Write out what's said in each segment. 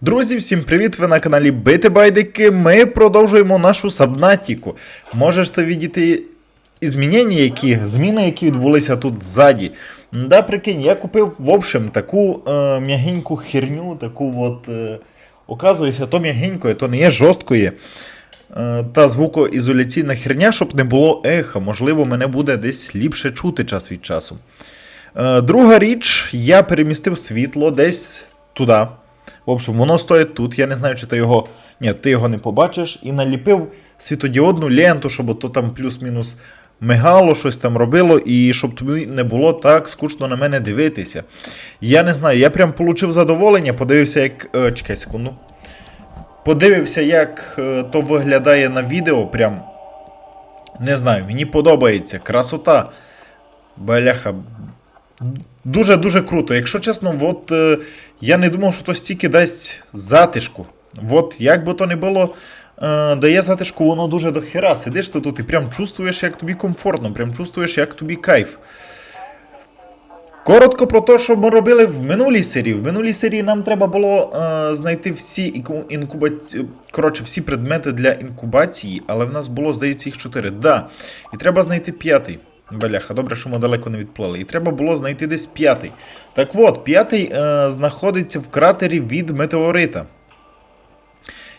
Друзі, всім привіт! Ви на каналі Бити Байдики. Ми продовжуємо нашу сабнатіку. Можете видіти змінення, які, зміни, які відбулися тут ззаді. Да, прикинь, я купив, в общем, таку е, м'ягеньку херню, таку от. Е, оказується, то м'ягенькою, то не є жорсткою. Е, та звукоізоляційна херня, щоб не було еха. Можливо, мене буде десь ліпше чути час від часу. Е, друга річ, я перемістив світло десь туди. В общем, воно стоїть тут. Я не знаю, чи ти його. Ні, ти його не побачиш. І наліпив світодіодну ленту, щоб то там плюс-мінус мигало, щось там робило, і щоб тобі не було так скучно на мене дивитися. Я не знаю, я прям получив задоволення, подивився, як. Е, чекай секунду. Подивився, як е, то виглядає на відео. Прям. Не знаю, мені подобається. Красота. Баляха. Дуже-дуже круто. Якщо чесно, от е, я не думав, що то стільки дасть затишку. От як би то не було, е, дає затишку, воно дуже до хера. Сидиш ти тут і прям чувствуєш, як тобі комфортно, прям чувствуєш, як тобі кайф. Коротко про те, що ми робили в минулій серії. В минулій серії нам треба було е, знайти всі інку- інкубаці... Коротше, всі предмети для інкубації, але в нас було, здається, їх чотири. Да. І треба знайти п'ятий. Бляха, добре, що ми далеко не відплили. І треба було знайти десь п'ятий. Так от, п'ятий е, знаходиться в кратері від метеорита.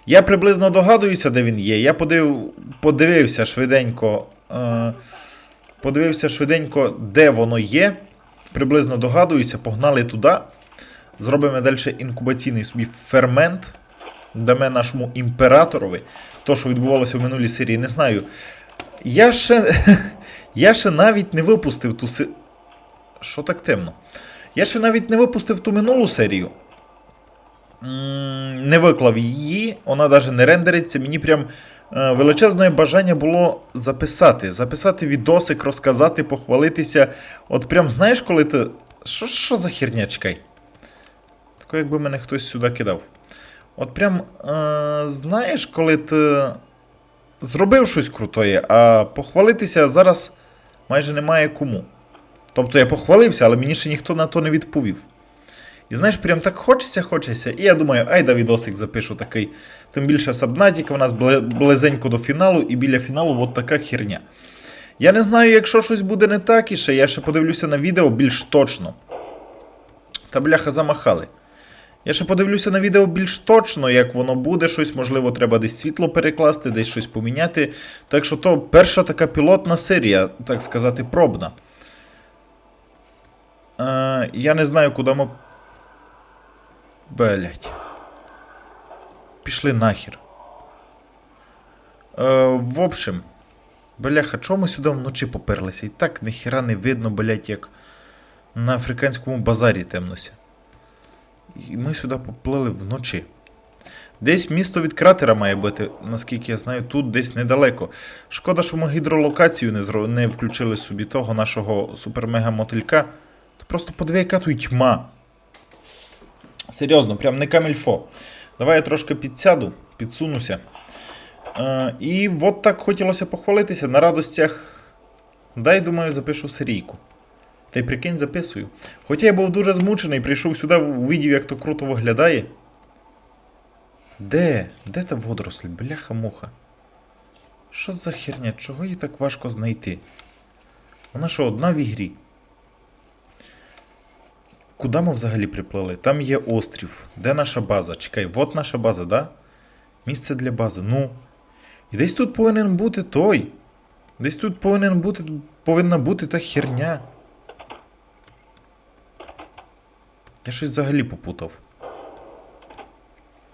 Я приблизно догадуюся, де він є. Я подив... подивився швиденько. Е, подивився швиденько, де воно є. Приблизно догадуюся, погнали туди. Зробимо далі інкубаційний собі фермент. Дамо нашому імператорові. То, що відбувалося в минулій серії, не знаю. Я ще. Я ще навіть не випустив ту се... Що так темно? Я ще навіть не випустив ту минулу серію. Не виклав її, вона навіть не рендериться. Мені прям е, величезне бажання було записати. Записати відосик, розказати, похвалитися. От прям знаєш, коли ти. Що, що за херня, чекай? Тако, якби мене хтось сюди кидав. От прям е, знаєш, коли ти зробив щось крутое, а похвалитися зараз майже немає кому. Тобто я похвалився, але мені ще ніхто на то не відповів. І знаєш, прям так хочеться, хочеться. І я думаю, ай да відосик запишу такий. Тим більше Сабнатік, у нас близенько до фіналу, і біля фіналу от така херня. Я не знаю, якщо щось буде не так, і ще я ще подивлюся на відео більш точно. Та бляха замахали. Я ще подивлюся на відео більш точно, як воно буде, щось, можливо, треба десь світло перекласти, десь щось поміняти. Так що то перша така пілотна серія, так сказати, пробна. Е, я не знаю, куди ми. Блять. Пішли нахер. Е, в общем, бляха, чому ми сюди вночі поперлися? І так ніхера не видно, блять, як на африканському базарі темнося. І ми сюди поплили вночі. Десь місто від кратера має бути, наскільки я знаю, тут десь недалеко. Шкода, що ми гідролокацію не, зро... не включили собі того нашого супермега-мотилька. Ти просто подиви, яка тут тьма. Серйозно, прям не камільфо. Давай я трошки підсяду, підсунуся. Е, і от так хотілося похвалитися на радостях. Дай, думаю, запишу серійку. Та й прикинь, записую. Хоча я був дуже змучений, прийшов сюди, увидів, як то круто виглядає. Де? Де та водоросль? Бляха-муха. Що за херня? Чого її так важко знайти? Вона що, одна в ігрі? Куди ми взагалі приплили? Там є острів. Де наша база? Чекай, от наша база, да? Місце для бази. Ну. І десь тут повинен бути той. Десь тут повинен бути, повинна бути та херня. Я щось взагалі попутав.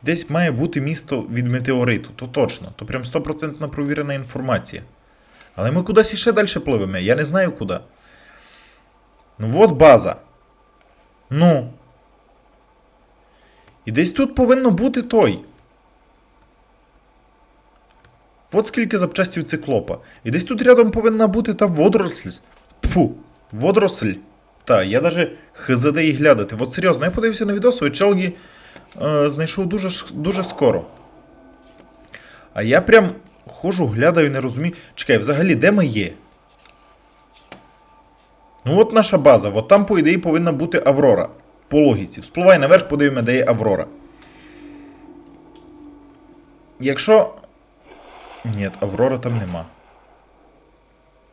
Десь має бути місто від метеориту, то точно, то прям 100% провірена інформація. Але ми кудись іще далі пливемо, я не знаю куди. Ну от база. Ну. І десь тут повинно бути той. От скільки запчастів циклопа. І десь тут рядом повинна бути та водоросль. Фу, водоросль. Та, я даже хз де їх глядати. От серйозно, я подивився на відео, челгі е, знайшов дуже, дуже скоро. А я прям ходжу, глядаю, не розумію. Чекай, взагалі, де ми є? Ну от наша база, от там, по ідеї, повинна бути Аврора. По логіці. Вспливай наверх, подивимо, де є Аврора. Якщо. Ні, Аврора там нема.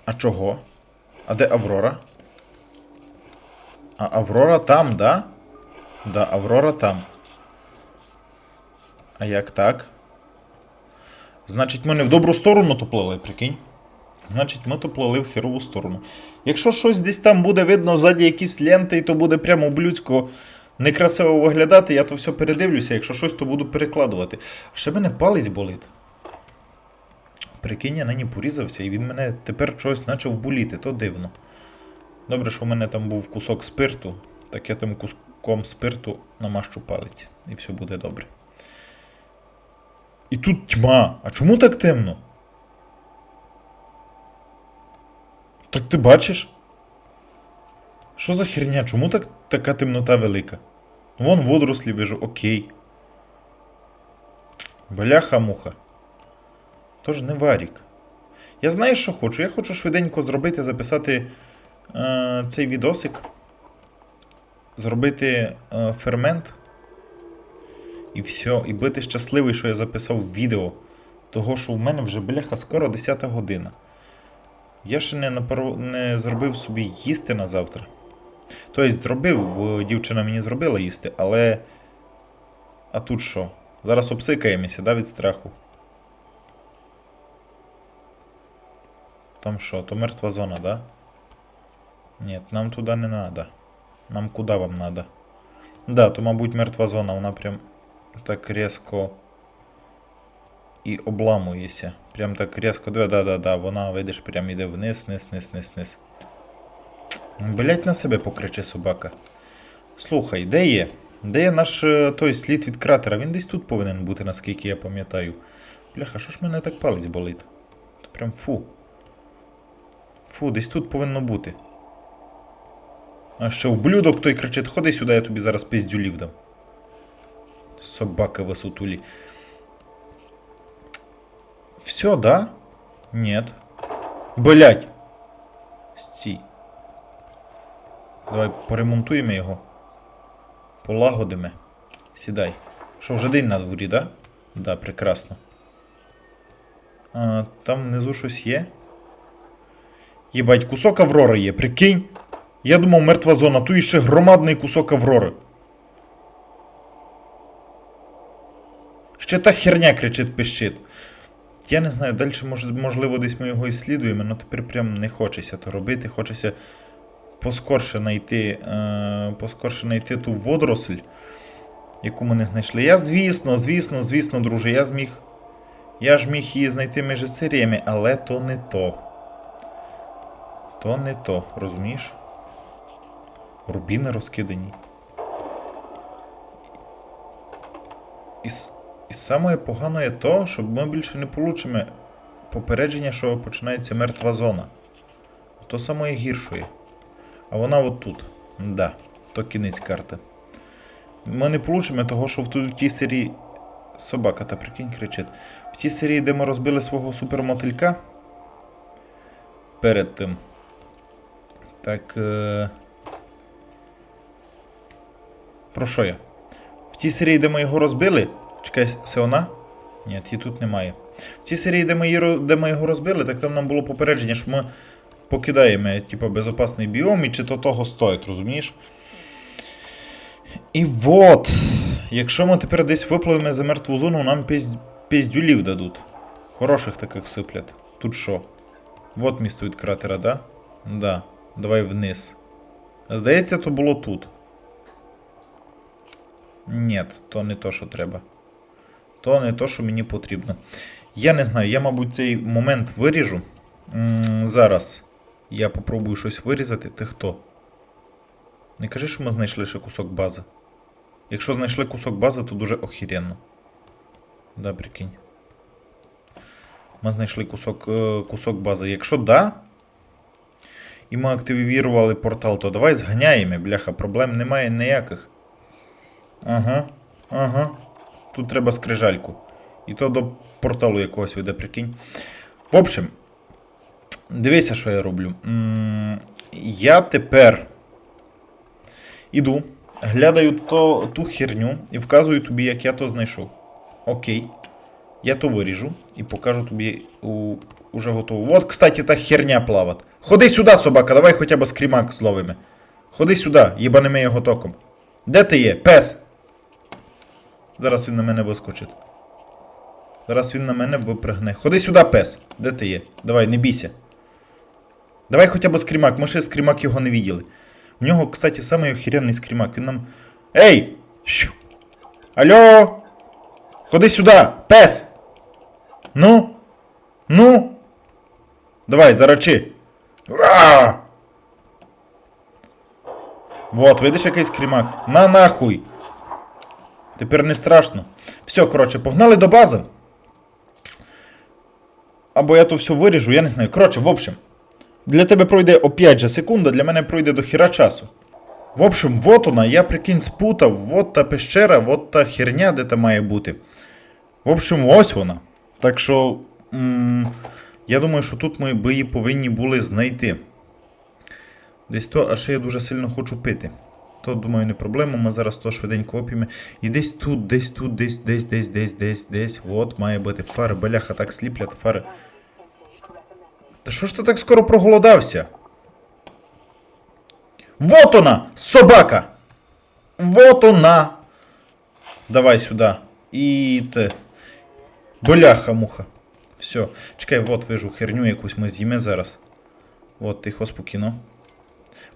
А чого? А де Аврора? А Аврора там, да? Да, Аврора там. А як так? Значить, ми не в добру сторону то плили, прикинь. Значить, ми то плили в херову сторону. Якщо щось десь там буде видно ззаді якісь ленти, і то буде прямо блюдсько некрасиво виглядати, я то все передивлюся, якщо щось, то буду перекладувати. А ще мене палець болить. Прикинь, я нині порізався, і він мене тепер чогось почав боліти, то дивно. Добре, що в мене там був кусок спирту, так я тим куском спирту намащу палець, і все буде добре. І тут тьма. А чому так темно? Так ти бачиш? Що за херня? Чому так, така темнота велика? Ну, Вон водорослі вижу, окей. Бляха-муха. Тож не варік. Я знаю, що хочу. Я хочу швиденько зробити, записати е, цей відосик. Зробити е, фермент. І все. І бути щасливий, що я записав відео. Того, що в мене вже бляха скоро 10 година. Я ще не, напару... не зробив собі їсти на завтра. Тобто зробив, дівчина мені зробила їсти, але. А тут що? Зараз обсикаємося, да, від страху. Там що, то мертва зона, да? Ні, нам туди не надо. Нам куди вам надо? Да, то, мабуть, мертва зона, вона прям так різко і обламується. Прям так різко. Да, да, да, да. Вона, видиш, прям іде вниз, вниз, вниз, вниз, вниз. Блять, на себе покриче собака. Слухай, де є? Де є наш е, той слід від кратера? Він десь тут повинен бути, наскільки я пам'ятаю. Бляха, що ж мене так палець болить? Прям фу. Фу, десь тут повинно бути. А ще ублюдок той кричить, ходи сюди, я тобі зараз пиздюлів дам. Собака висотулі. Все, да? Нет. Блять. Стій. Давай поремонтуємо його. Полагодимо. Сідай. Що, вже день на дворі, да? Да, прекрасно. А, там внизу щось є. Єбать, кусок Аврори є, прикинь. Я думав, мертва зона, тут іще громадний кусок Аврори. Ще та херня кричить пищить. Я не знаю, далі можливо десь ми його іслідуємо, але тепер прям не хочеться то робити. Хочеться поскорше знайти, е, поскорше знайти ту водоросль, яку ми не знайшли. Я, звісно, звісно, звісно, друже, я зміг. Я ж міг її знайти між серіями, але то не то. То не то, розумієш? Рубіни розкидані. І, і саме погано є то, що ми більше не получимо попередження, що починається мертва зона. То саме гіршої. А вона от тут. Да, то кінець карти. Ми не получимо того, що в, ту- в тій серії. Собака та прикинь кричить. В тій серії, де ми розбили свого супермотилька. Перед тим. Так. Е... Про що я? В тій серії, де ми його розбили. Чекай, це вона? Ні, її тут немає. В тій серії, де ми, де ми його розбили, так там нам було попередження, що ми покидаємо, типу, безопасний біом, і чи то того стоїть, розумієш? І от, якщо ми тепер десь випливемо за мертву зону, нам пізд... піздюлів дадуть. Хороших таких всиплять. Тут що? Вот місто від кратера, да? Да. Давай вниз. Здається, то було тут. Ні, то не то, що треба. То не то, що мені потрібно. Я не знаю, я, мабуть, цей момент виріжу. Зараз я попробую щось вирізати. Ти хто? Не кажи, що ми знайшли ще кусок бази. Якщо знайшли кусок бази, то дуже охеренно. Да, прикинь. Ми знайшли кусок, е, кусок бази. Якщо да, і ми активірували портал, то давай зганяємо, бляха, проблем немає ніяких. Ага, ага. Тут треба скрижальку. І то до порталу якогось веде, прикинь. В общем, дивися, що я роблю. Я тепер іду, глядаю то, ту херню і вказую тобі, як я то знайшов. Окей. Я то виріжу і покажу тобі у, уже готово. От, кстати, та херня плавать. Ходи сюди, собака, давай хоча б скрімак зловимо. Ходи сюди, їбанеми його током. Де ти є? Пес! Зараз він на мене вискочить. Зараз він на мене випригне. Ходи сюди, пес. Де ти є? Давай, не бійся. Давай хоча б скрімак, ми ще скрімак його не виділи. У нього, кстати, самий охеренний скрімак. Він нам. Ей! Алло! Ходи сюди! Пес! Ну? Ну? Давай, зарачи. Уа! Вот, видиш якийсь крімак? На нахуй! Тепер не страшно. Все, коротше, погнали до бази. Або я то все виріжу, я не знаю. Коротше, в общем. Для тебе пройде опять же секунда, для мене пройде до хіра часу. В общем, вот вона, я прикинь спутав, вот та пещера, вот та херня, де та має бути. В общем, ось вона. Так що. М- я думаю, що тут ми би її повинні були знайти. Десь то, а ще я дуже сильно хочу пити. То, думаю, не проблема, ми зараз то швиденько оп'ємо. І десь тут, десь тут, десь, десь, десь, десь, десь, десь. От має бути фари. Бляха, так сліплять фари. Та що ж ти так скоро проголодався? Вот вона! Собака! Вот вона! Давай сюди. І те. Бляха муха. Все. Чекай, вот вижу херню якусь ми з'їме зараз. От, тихо, спокійно.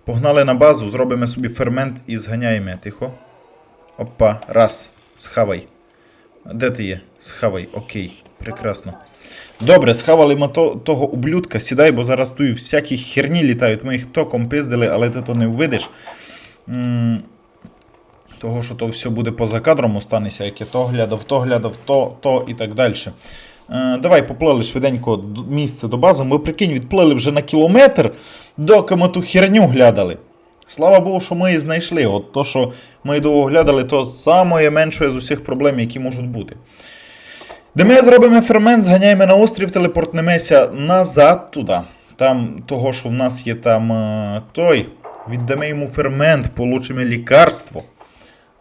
Погнали на базу, зробимо собі фермент і зганяємо. Тихо. Опа, раз. Схавай. Де ти є? Схавай, окей. Прекрасно. Добре, схавали ми то, того ублюдка, сідай, бо зараз тут всякі херні літають. Ми їх током пиздили, але ти то не ввидиш. Того, що то все буде поза кадром останеться, як я то глядав, то глядав, то, то і так далі. Е, давай поплили швиденько місце до бази. Ми прикинь, відплили вже на кілометр, доки ми ту херню глядали. Слава Богу, що ми її знайшли. От то, що ми довго глядали, то саме менше з усіх проблем, які можуть бути. Де ми зробимо фермент, зганяємо на острів, телепортнемося назад туди. Там того, що в нас є там е, той. Віддамо йому фермент, получимо лікарство.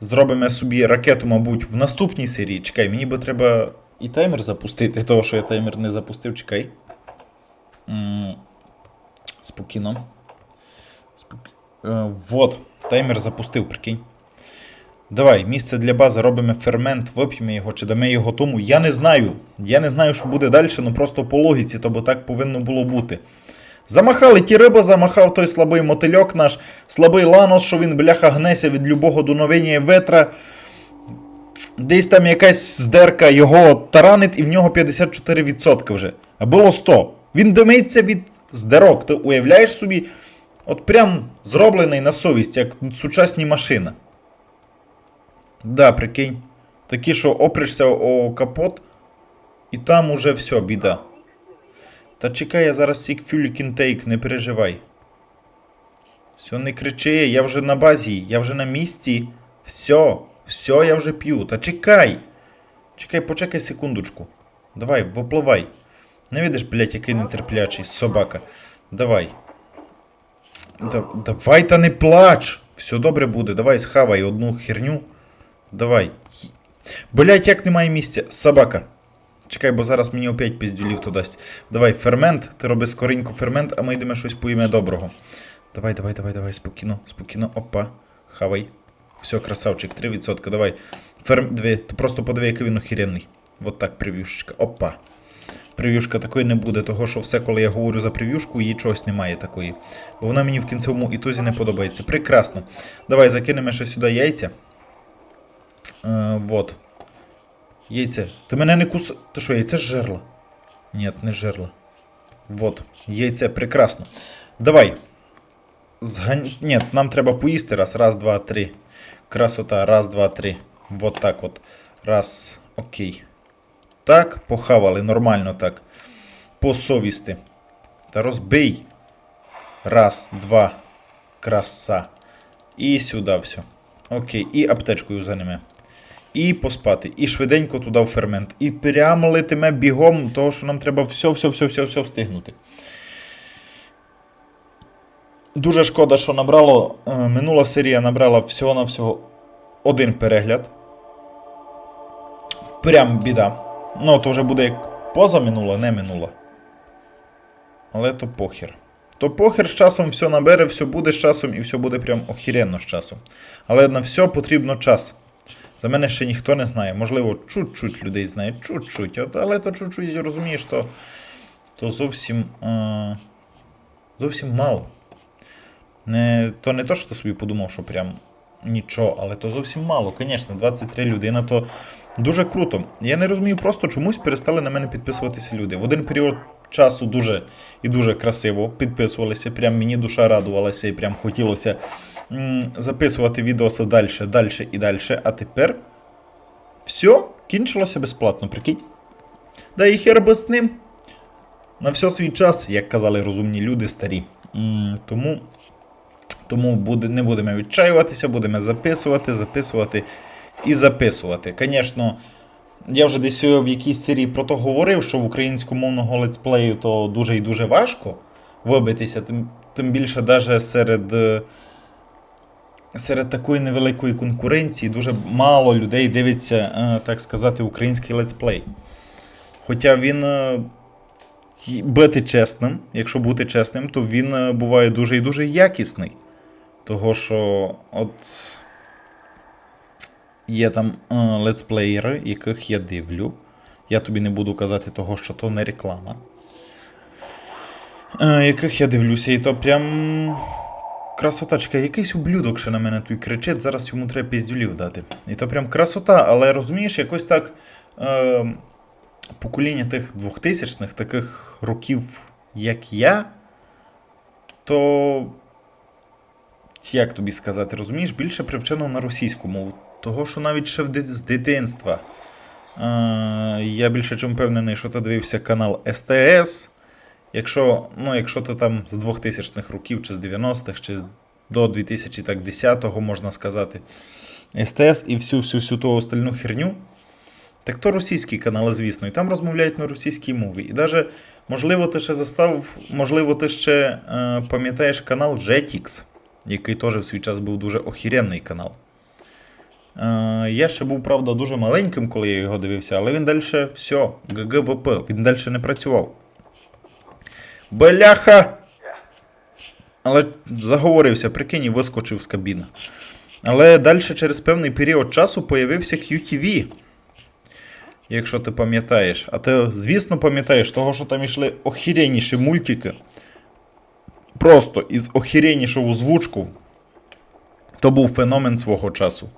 Зробимо собі ракету, мабуть, в наступній серії. Чекай, мені би треба і таймер запустити, того, що я таймер не запустив, чекай. Спокійно. Спок... Е, вот, таймер запустив, прикинь. Давай, місце для бази, робимо фермент, вип'ємо його чи дамо його тому. Я не знаю. Я не знаю, що буде далі, ну просто по логіці, то бо так повинно було бути. Замахали ті риби, замахав той слабий мотильок наш, слабий ланос, що він бляха гнеся від любого дуновення ветра. Десь там якась здерка його таранить, і в нього 54% вже. А було 100. Він димиться від здерок. Ти уявляєш собі, от прям зроблений на совість, як сучасні машини. Да, прикинь. Такі, що опришся о капот, і там уже все, біда. Та чекай, я зараз сік фюлік інтейк, не переживай. Все, не кричи, я вже на базі, я вже на місці. Все, все, я вже п'ю. Та чекай. Чекай, почекай секундочку. Давай, випливай. Не видиш, блядь, який нетерплячий собака. Давай. Да, давай та не плач. Все добре буде. Давай схавай одну херню. Давай. Блять, як немає місця. Собака. Чекай, бо зараз мені опять піздюлів то дасть. Давай, фермент. Ти роби скоренько фермент, а ми йдемо щось поїме доброго. Давай, давай, давай, давай, спокійно, спокійно. Опа. Хавай. Все, красавчик, 3%. Давай. Ферм. Дві. Ти просто подиви, який він охеренний. Вот так, прев'юшечка. Опа. Прев'юшка такої не буде, того що все, коли я говорю за прев'юшку, її чогось немає такої. Бо вона мені в кінцевому ітозі не подобається. Прекрасно. Давай закинемо ще сюди яйця. Е, вот. Яйце. Ти мене не кус... Ти що, яйце жерла? Ні, не жерла. Вот. Яйце, прекрасно. Давай. Згань... Ні, нам треба поїсти раз. Раз, два, три. Красота. Раз, два, три. Вот так от. Раз. Окей. Так, похавали, нормально так. По совісти. Та розбий. Раз, два. Краса. І сюди все. Окей. І аптечкою занеме. І поспати. І швиденько туди в фермент. І прямо летиме бігом, того що нам треба все, все, все, все, все встигнути. Дуже шкода, що набрало. е, Минула серія набрала всього-навсього один перегляд. Прям біда. Ну, то вже буде як поза минула, не минула. Але то похер. То похер з часом все набере, все буде з часом і все буде прям охеренно з часом. Але на все потрібно час. За мене ще ніхто не знає. Можливо, чуть-чуть людей знає, чуть-чуть. Але то чуть-чуть розумієш, то, то зовсім, е, зовсім мало. Не, то не то, що собі подумав, що прям нічого, але то зовсім мало. Звісно, 23 людини, то дуже круто. Я не розумію просто, чомусь перестали на мене підписуватися люди. В один період часу дуже і дуже красиво підписувалися. Прям мені душа радувалася і прям хотілося м, записувати відоси далі, далі і далі. А тепер все кінчилося безплатно, прикинь. Да і хер би з ним. На все свій час, як казали розумні люди старі. М, Тому, тому буде, не будемо відчаюватися, будемо записувати, записувати і записувати. Звісно, я вже десь в якійсь серії про то говорив, що в українськомовного летсплею то дуже і дуже важко вибитися, тим, тим більше навіть серед. е, Серед такої невеликої конкуренції дуже мало людей дивиться, е, так сказати, український летсплей. Хоча він е, бути чесним, якщо бути чесним, то він е, буває дуже і дуже якісний. Того що от є там е, летсплеєри, яких я дивлю. Я тобі не буду казати того, що то не реклама. Е, яких я дивлюся, і то прям. Красотачка, якийсь ублюдок ще на мене тут кричить, зараз йому треба піздюлів дати. І то прям красота, але розумієш, якось так. Е, покоління тих 2000-х, таких років, як я, то. Як тобі сказати, розумієш, більше привчено на російську мову. Того, що навіть ще з дитинства. Е, я більше чим впевнений, що ти дивився канал СТС. Якщо, ну, якщо ти там з 2000-х років, чи з 90-х, чи до 2010-го, можна сказати, СТС і всю всю всю ту остальну херню, так то російські канали, звісно, і там розмовляють на російській мові. І навіть, можливо, ти ще застав, можливо, ти ще е, пам'ятаєш канал Jetix, який теж в свій час був дуже охеренний канал. Е, я ще був, правда, дуже маленьким, коли я його дивився, але він далі все, ГГВП, він далі не працював. Бляха! Але заговорився, прикинь, і вискочив з кабіни. Але далі через певний період часу появився QTV. Якщо ти пам'ятаєш. А ти, звісно, пам'ятаєш, того, що там йшли охеренніші мультики. Просто із охереннішого озвучку. То був феномен свого часу.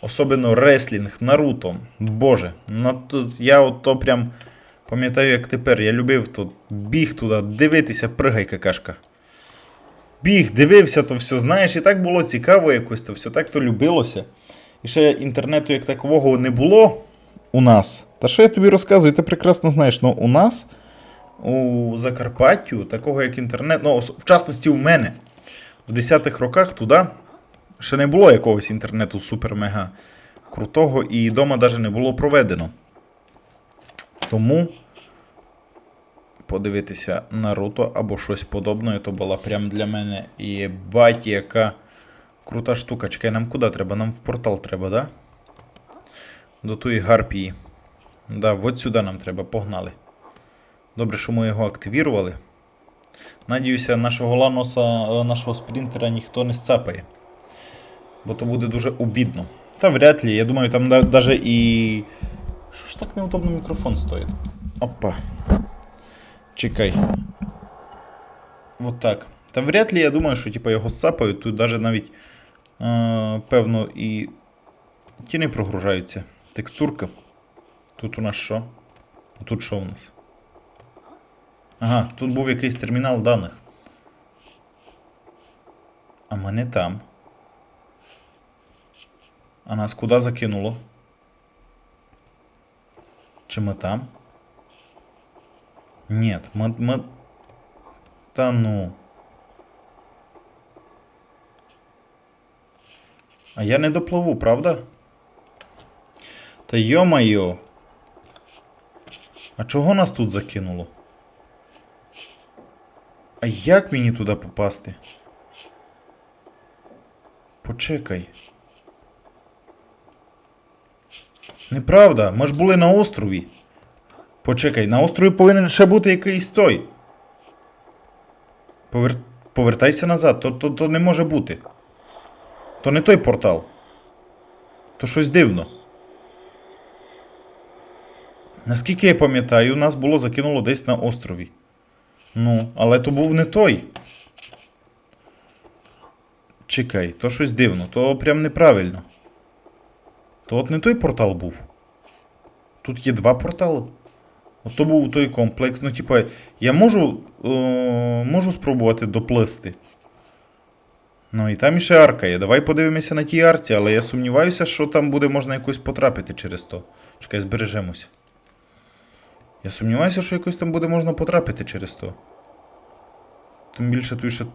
Особливо реслінг, Наруто. Боже, ну тут я от то прям пам'ятаю, як тепер. Я любив тут біг туди, дивитися, пригай какашка. Біг, дивився то все, знаєш, і так було цікаво якось, то все так то любилося. І ще інтернету як такового не було у нас. Та що я тобі розказую, ти прекрасно знаєш, ну у нас у Закарпаттю такого як інтернет, ну, в частності у мене, в 10-х роках туди ще не було якогось інтернету супер-мега крутого, і вдома навіть не було проведено. Тому подивитися Наруто або щось подобне, то була прям для мене і баті, яка крута штука. Чекай, нам куди треба? Нам в портал треба, да? До тої гарпії. Да, от сюди нам треба, погнали. Добре, що ми його активірували. Надіюся, нашого ланоса, е, нашого спринтера ніхто не сцапає. Бо то буде дуже обідно. Та вряд ли, я думаю, там навіть і. Що ж так неудобно мікрофон стоїть? Опа. Чекай. Вот так. Та вряд ли я думаю, що типа його сапають, тут навіть навіть е, певно і ті не прогружаються. Текстурка. Тут у нас що? Тут що у нас? Ага, тут був якийсь термінал даних. А ми не там. А нас куди закинуло? Чи ми там? Нет, мы, мы... Да ну. А я не допливу, правда? Та йо-майо. А чого нас тут закинуло? А як мені туди попасти? Почекай. Неправда, ми ж були на острові. Почекай, на острові повинен ще бути якийсь той. Повер... Повертайся назад, то, то, то не може бути. То не той портал. То щось дивно. Наскільки я пам'ятаю, нас було закинуло десь на острові. Ну, але то був не той. Чекай, то щось дивно, то прям неправильно. То от не той портал був. Тут є два портали. От то був той комплекс. Ну, типа, я можу, е, можу спробувати доплисти. Ну і там іще арка є. Давай подивимося на тій арці, але я сумніваюся, що там буде можна якось потрапити через то. Чекай, збережемось. Я сумніваюся, що якось там буде можна потрапити через то. Тим більше тут ще.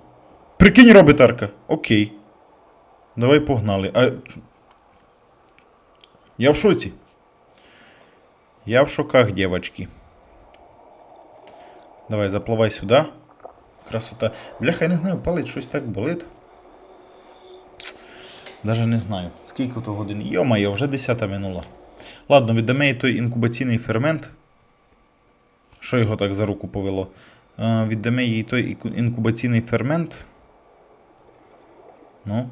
Прикинь, робить арка. Окей. Давай погнали. А... Я в шоці. Я в шоках, девочки. Давай, запливай сюди. Красота. Бляха, я не знаю, палець щось так болить. Даже не знаю. Скільки то годин. Йо-моє, вже 10 минула. Ладно, віддамо їй той інкубаційний фермент. Що його так за руку повело? Е, віддамо їй той інкубаційний фермент. Ну.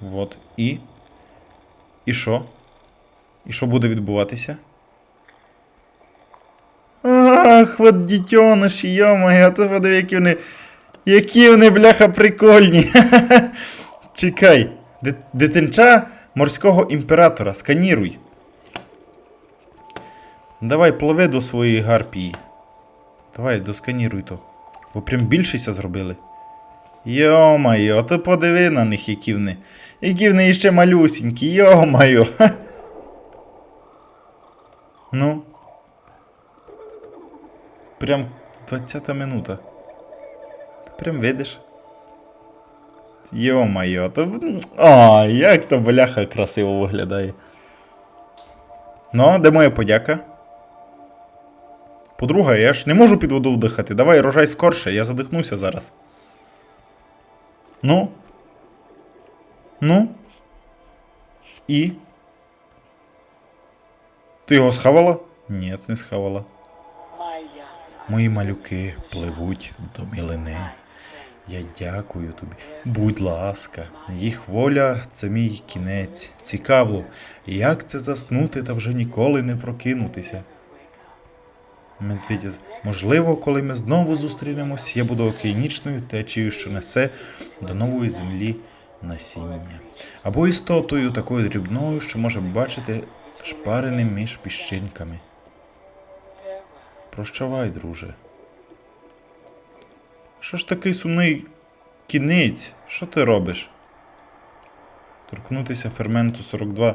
Вот. І. І що? І що буде відбуватися? Ах, от дітьониші, йо-моє, ти подиви, які вони. Які вони, бляха, прикольні. Чекай. Дитинча морського імператора, сканіруй. Давай, пливи до своєї гарпії. Давай, досканіруй то. Бо прям більшіся зробили. Йо-моє, ти подиви на них, які вони. Які вони ще малюсінькі, йо-моє. Ну. Прям 20 минута. Ти прям видиш. Йо-моє, то. А, як то бляха красиво виглядає. Ну, де моя подяка? Подруга, я ж не можу під воду вдихати. Давай, рожай скорше, я задихнуся зараз. Ну. Ну. І. Ти його схавала? Ні, не схавала. Мої малюки пливуть до мілини. Я дякую тобі. Будь ласка, їх воля це мій кінець. Цікаво, як це заснути та вже ніколи не прокинутися. Медведя, можливо, коли ми знову зустрінемось, я буду океанічною течією, що несе до нової землі насіння. Або істотою такою дрібною, що може бачити шпареним між піщинками. Прощавай, друже. Що ж такий сумний кінець? Що ти робиш? Торкнутися ферменту 42.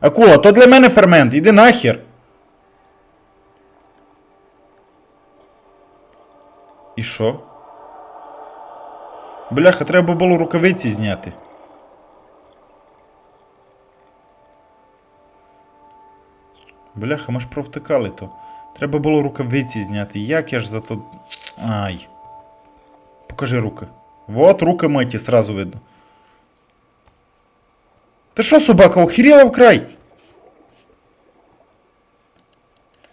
Акула, то для мене фермент, іди нахер. І що? Бляха, треба було рукавиці зняти. Бляха, ми ж провтикали то. Треба було рукавиці зняти. Як я ж за то. Ай. Покажи руки. Вот руки миті, сразу видно. Ти що, собака, охеріла вкрай?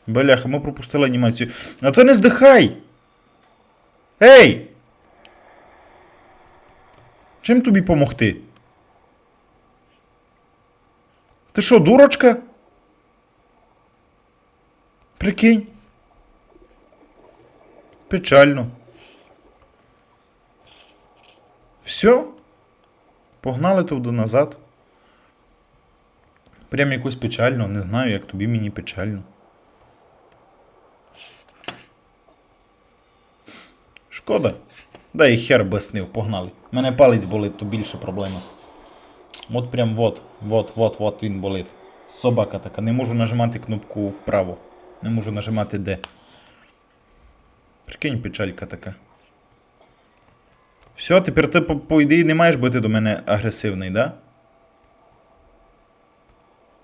Бляха, ми пропустили анімацію. А то не здихай! Ей! Чим тобі помогти? Ти що, дурочка? Прикинь. Печально. Все? Погнали туди назад. Прям якось печально, не знаю, як тобі мені печально. Шкода. Да і хер би снив, погнали. Мене палець болить, то більше проблема. От прям вот, вот, вот, вот він болить. Собака така. Не можу нажимати кнопку вправо. Не можу нажимати де. Прикинь, печалька така. Все, тепер ти по, ідеї не маєш бути до мене агресивний, да?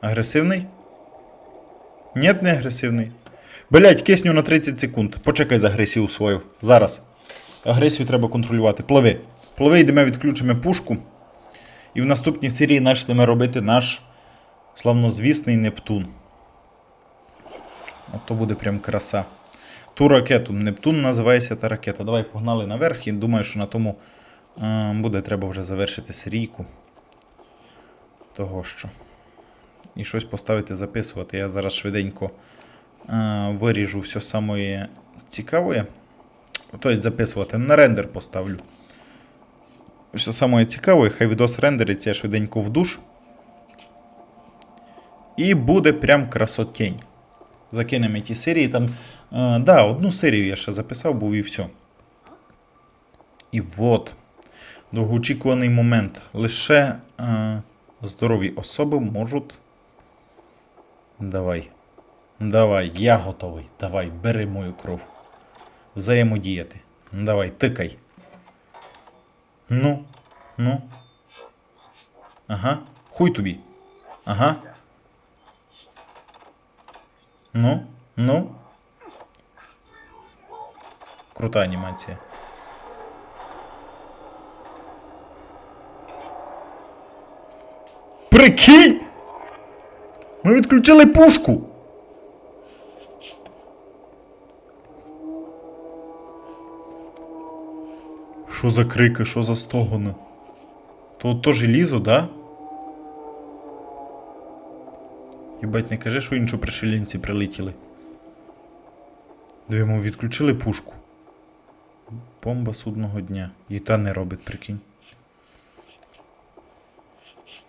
Агресивний? Ні, не агресивний. Блять, кисню на 30 секунд. Почекай з агресію свою. Зараз. Агресію треба контролювати. Пливи. Пливи, йдемо, відключимо пушку. І в наступній серії почнемо робити наш славнозвісний Нептун. От то буде прям краса. Ту ракету. Нептун називається та ракета. Давай погнали наверх і думаю, що на тому е, буде треба вже завершити серійку. Того що. І щось поставити, записувати. Я зараз швиденько е, виріжу все саме цікаве. Тобто записувати. На рендер поставлю. Все саме цікаве, хай відос рендериться я швиденько в душ. І буде прям красотень. Закинемо ті серії. Там, е, да, одну серію я ще записав, був і все. І от. Довгоочікуваний момент. Лише е, здорові особи можуть. Давай. Давай, я готовий. Давай, бери мою кров. Взаємодіяти. Давай, тикай. Ну, ну. Ага. Хуй тобі. Ага. Ну, ну. Крута анімація. Прикинь! Ми відключили пушку! Що за крики, що за стогони? То то желізо, да? Єбать, не кажи, що інші пришелінці прилетіли. Ми відключили пушку. Бомба судного дня. І та не робить, прикинь.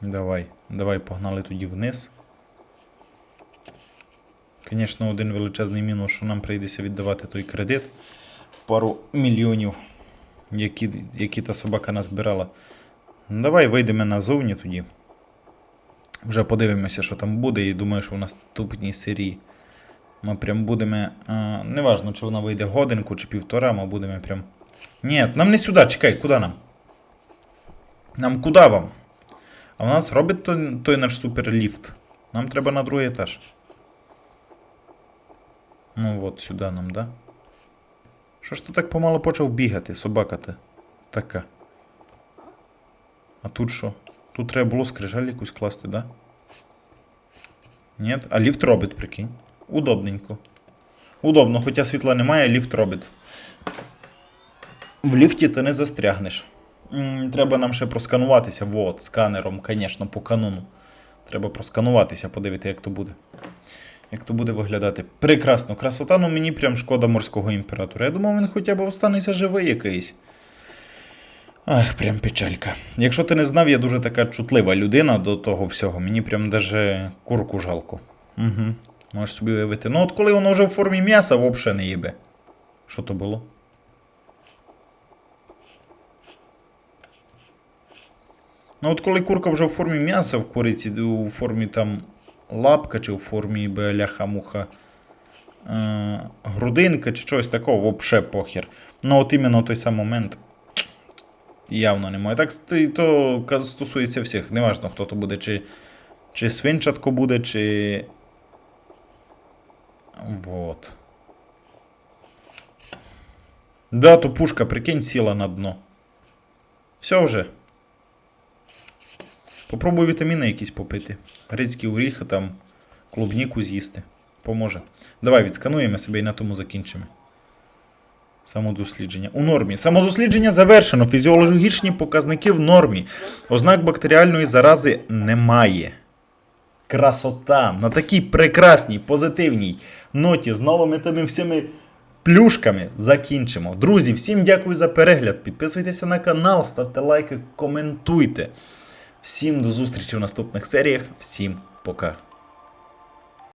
Давай, давай, погнали тоді вниз. Звісно, один величезний мінус, що нам прийдеться віддавати той кредит в пару мільйонів, які, які та собака назбирала. Ну, Давай вийдемо назовні тоді. Вже подивимося, що там буде, і думаю, що в наступній серії ми прям будемо. А, неважно, чи вона вийде годинку чи півтора, ми будемо прям. Ні, нам не сюди, чекай, куди нам? Нам куди вам? А в нас робить той, той наш суперліфт. Нам треба на другий етаж. Ну от сюди нам, да? Що ж ти так помало почав бігати, собака ти? Така. А тут що? Тут треба було скрижаль якусь класти, да? Ні? А ліфт робить, прикинь. Удобненько. Удобно, хоча світла немає, ліфт робить. В ліфті ти не застрягнеш. Треба нам ще проскануватися. Вот, сканером, звісно, по канону. Треба проскануватися, подивити, як то буде. Як то буде виглядати. Прекрасно, красота, ну мені прям шкода морського імператора. Я думав, він хоча б останеться живий якийсь. Ах, прям печалька. Якщо ти не знав, я дуже така чутлива людина до того всього. Мені прям даже курку жалко. Угу. Можеш собі уявити. Ну от коли воно вже в формі м'яса, взагалі не їбе. Що то було? Ну от коли курка вже в формі м'яса в куриці, у формі там лапка чи в формі бляха-муха е- грудинка чи щось такого, взагалі похер. Ну от іменно той самий момент явно немає. Так і то стосується всіх. Неважно, хто то буде, чи, чи свинчатко буде, чи. Вот. Да, то пушка, прикинь, сіла на дно. Все вже. Попробуй вітаміни якісь попити. Грецькі оріхи там, клубніку з'їсти. Поможе. Давай відскануємо себе і на тому закінчимо. Самодослідження. У нормі. Самодослідження завершено. Фізіологічні показники в нормі. Ознак бактеріальної зарази немає. Красота! На такій прекрасній, позитивній ноті з новими тими всіми плюшками закінчимо. Друзі, всім дякую за перегляд. Підписуйтеся на канал, ставте лайки, коментуйте. Всім до зустрічі в наступних серіях. Всім пока.